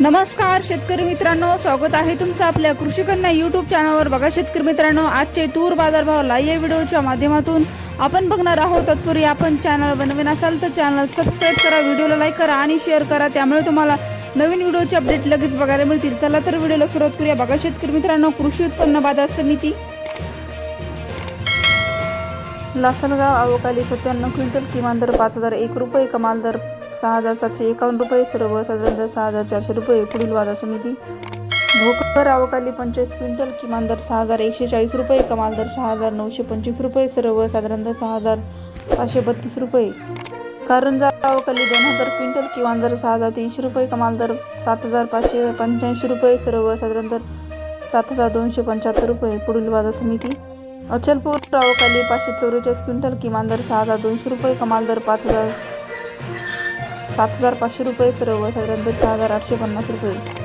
नमस्कार शेतकरी मित्रांनो. स्वागत आहे तुमचं आपल्या कृषी कन्या युट्यूब चॅनलवर बघा शेतकरी मित्रांनो आजचे तूर बाजारभाव लाईव्ह व्हिडिओच्या माध्यमातून. आपण बघणार आहोत तत्पूर्वी आपण चॅनल बनवीन असाल तर चॅनल सबस्क्राईब करा व्हिडिओला लाईक करा आणि शेअर करा. त्यामुळे तुम्हाला नवीन व्हिडिओचे अपडेट लगेच बघायला मिळतील. चला तर व्हिडिओला सुरुवात करूया. बघा शेतकरी मित्रांनो कृषी उत्पन्न बाजार समिती. लासलगाव अवकाली सत्त्याण्णव क्विंटल किमान दर पाच हजार एक रुपये कमाल दर सहा हजार सातशे एकावन्न रुपये सर्व साधारण दर सहा हजार चारशे रुपये पुढील बाजार समिती. भोकर अवकाली पंचवीस क्विंटल किमान दर सहा हजार एकशे चाळीस रुपये कमाल दर सहा हजार नऊशे पंचवीस रुपये सर्व साधारण दर सहा हजार पाचशे बत्तीस रुपये. कारंजा अवकाली दोन हजार क्विंटल किमान दर सहा हजार तीनशे रुपये कमाल दर सात हजार पाचशे पंच्याऐंशी रुपये सर्व साधारण दर सात हजार दोनशे पंच्याहत्तर रुपये पुढील बाजार समिती. अचलपूर अवकाली पाचशे चौवेचाळीस क्विंटल किमान दर सहा हजार दोनशे रुपये कमाल दर पाच हजार सात हजार पाचशे रुपये सर्व साधारण सहा हजार आठशे पन्नास रुपये.